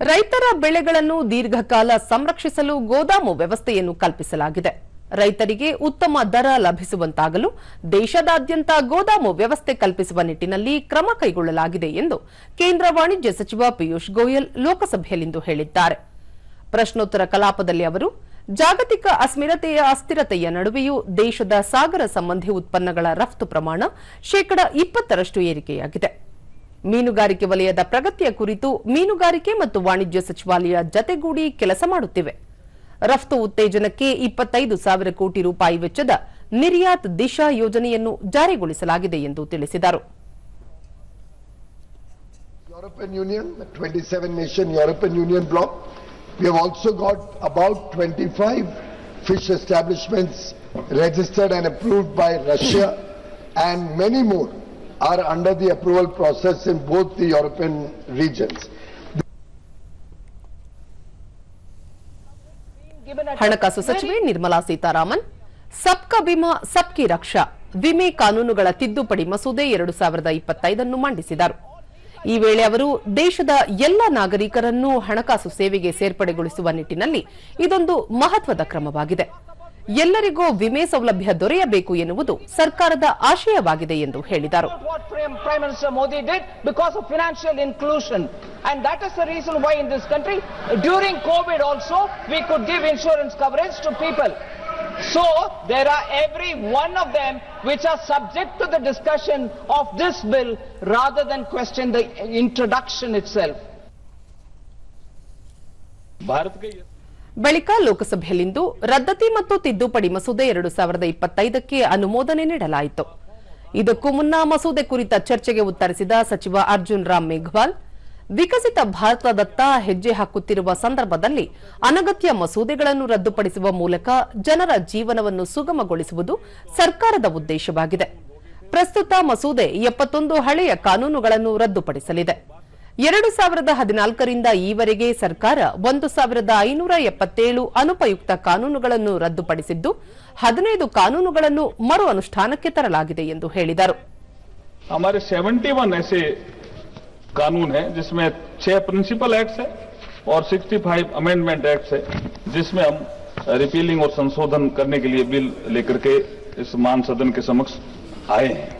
ರೈತರ ಬೆಳೆಗಳನ್ನು ದೀರ್ಘಕಾಲ ಸಂರಕ್ಷಿಸಲು ಗೋದಾಮು ವ್ಯವಸ್ಥೆಯನ್ನು ಕಲ್ಪಿಸಲಾಗಿದೆ. ರೈತರಿಗೆ ಉತ್ತಮ ದರ ಲಭಿಸುವಂತಾಗಲು ದೇಶದಾದ್ಯಂತ ಗೋದಾಮು ವ್ಯವಸ್ಥೆ ಕಲ್ಪಿಸುವ ನಿಟ್ಟಿನಲ್ಲಿ ಕ್ರಮ ಕೈಗೊಳ್ಳಲಾಗಿದೆ ಎಂದು ಕೇಂದ್ರ ವಾಣಿಜ್ಯ ಸಚಿವ ಪಿಯೂಷ್ ಗೋಯಲ್ ಲೋಕಸಭೆಯಲ್ಲಿಂದು ಹೇಳಿದ್ದಾರೆ. ಪ್ರಶ್ನೋತ್ತರ ಕಲಾಪದಲ್ಲಿ ಅವರು, ಜಾಗತಿಕ ಅಸ್ಮಿರತೆಯ ಅಸ್ಥಿರತೆಯ ನಡುವೆಯೂ ದೇಶದ ಸಾಗರ ಸಂಬಂಧಿ ಉತ್ಪನ್ನಗಳ ರಫ್ತು ಪ್ರಮಾಣ ಶೇಕಡ ಇಪ್ಪತ್ತರಷ್ಟು ಏರಿಕೆಯಾಗಿದೆ. ಮೀನುಗಾರಿಕೆ ವಲಯದ ಪ್ರಗತಿಯ ಕುರಿತು ಮೀನುಗಾರಿಕೆ ಮತ್ತು ವಾಣಿಜ್ಯ ಸಚಿವಾಲಯ ಜತೆಗೂಡಿ ಕೆಲಸ ಮಾಡುತ್ತಿವೆ. ರಫ್ತು ಉತ್ತೇಜನಕ್ಕೆ ಇಪ್ಪತ್ತೈದು ಸಾವಿರ ಕೋಟಿ ರೂಪಾಯಿ ವೆಚ್ಚದ ನಿರ್ಯಾತ್ ದಿಶಾ ಯೋಜನೆಯನ್ನು ಜಾರಿಗೊಳಿಸಲಾಗಿದೆ ಎಂದು ತಿಳಿಸಿದರು. European Union twenty seven nation European Union bloc will so got about twenty five fish establishments registered and by Russia are under the approval process in both the European regions. ಹಣಕಾಸು ಸಚಿವೆ ನಿರ್ಮಲಾ ಸೀತಾರಾಮನ್, ಸಬ್ಕಾ ಬಿಮಾ ಸಬ್ಕಿ ರಕ್ಷಾ, ವಿಮೆ ಕಾನೂನುಗಳ ತಿದ್ದುಪಡಿ ಮಸೂದೆ ಎರಡು ಸಾವಿರದ ಇಪ್ಪತ್ತೈದನ್ನು ಮಂಡಿಸಿದರು ಈ ವೇಳೆ ಅವರು ದೇಶದ ಎಲ್ಲ ನಾಗರಿಕರನ್ನು ಹಣಕಾಸು ಸೇವೆಗೆ ಸೇರ್ಪಡೆಗೊಳಿಸುವ ನಿಟ್ಟಿನಲ್ಲಿ ಇದೊಂದು ಮಹತ್ವದ ಕ್ರಮವಾಗಿದೆ ಎಲ್ಲರಿಗೂ ವಿಮೆ ಸೌಲಭ್ಯ ದೊರೆಯಬೇಕು ಎನ್ನುವುದು ಸರ್ಕಾರದ ಆಶಯವಾಗಿದೆ ಎಂದು ಹೇಳಿದರು. And that is the reason why in this country, during COVID also, we could give insurance coverage to people. So there are every one of them which are subject to the discussion of this bill rather than question the introduction itself. ಬಳಿಕ ಲೋಕಸಭೆಯಲ್ಲಿಂದು ರದ್ದತಿ ಮತ್ತು ತಿದ್ದುಪಡಿ ಮಸೂದೆ ಎರಡು ಸಾವಿರದ ಇಪ್ಪತ್ತೈದಕ್ಕೆ ಅನುಮೋದನೆ ನೀಡಲಾಯಿತು. ಇದಕ್ಕೂ ಮುನ್ನ ಮಸೂದೆ ಕುರಿತ ಚರ್ಚೆಗೆ ಉತ್ತರಿಸಿದ ಸಚಿವ ಅರ್ಜುನ್ ರಾಮ್ ಮೇಘ್ವಾಲ್, ವಿಕಸಿತ ಭಾರತದತ್ತ ಹೆಜ್ಜೆ ಹಾಕುತ್ತಿರುವ ಸಂದರ್ಭದಲ್ಲಿ ಅನಗತ್ಯ ಮಸೂದೆಗಳನ್ನು ರದ್ದುಪಡಿಸುವ ಮೂಲಕ ಜನರ ಜೀವನವನ್ನು ಸುಗಮಗೊಳಿಸುವುದು ಸರ್ಕಾರದ ಉದ್ದೇಶವಾಗಿದೆ. ಪ್ರಸ್ತುತ ಮಸೂದೆ ಎಪ್ಪತ್ತೊಂದು ಹಳೆಯ ಕಾನೂನುಗಳನ್ನು ರದ್ದುಪಡಿಸಲಿದೆ. ಎರಡು ಸಾವಿರದ ಹದಿನಾಲ್ಕರಿಂದ ಈವರೆಗೆ ಸರ್ಕಾರ ಒಂದು ಸಾವಿರದ ಐನೂರ ಎಪ್ಪತ್ತೇಳು ಅನುಪಯುಕ್ತ ಕಾನೂನುಗಳನ್ನು ರದ್ದುಪಡಿಸಿದ್ದು ಹದಿನೈದು ಕಾನೂನುಗಳನ್ನು ಮರು ಅನುಷ್ಠಾನಕ್ಕೆ ತರಲಾಗಿದೆ ಎಂದು ಹೇಳಿದರು हमारे 71 ऐसे कानून हैं जिसमें छह प्रिंसिपल एक्ट है और 65 अमेंडमेंट एक्ट है जिसमें हम रिपीलिंग और संशोधन करने के लिए बिल लेकर के इस मान सदन के समक्ष आए हैं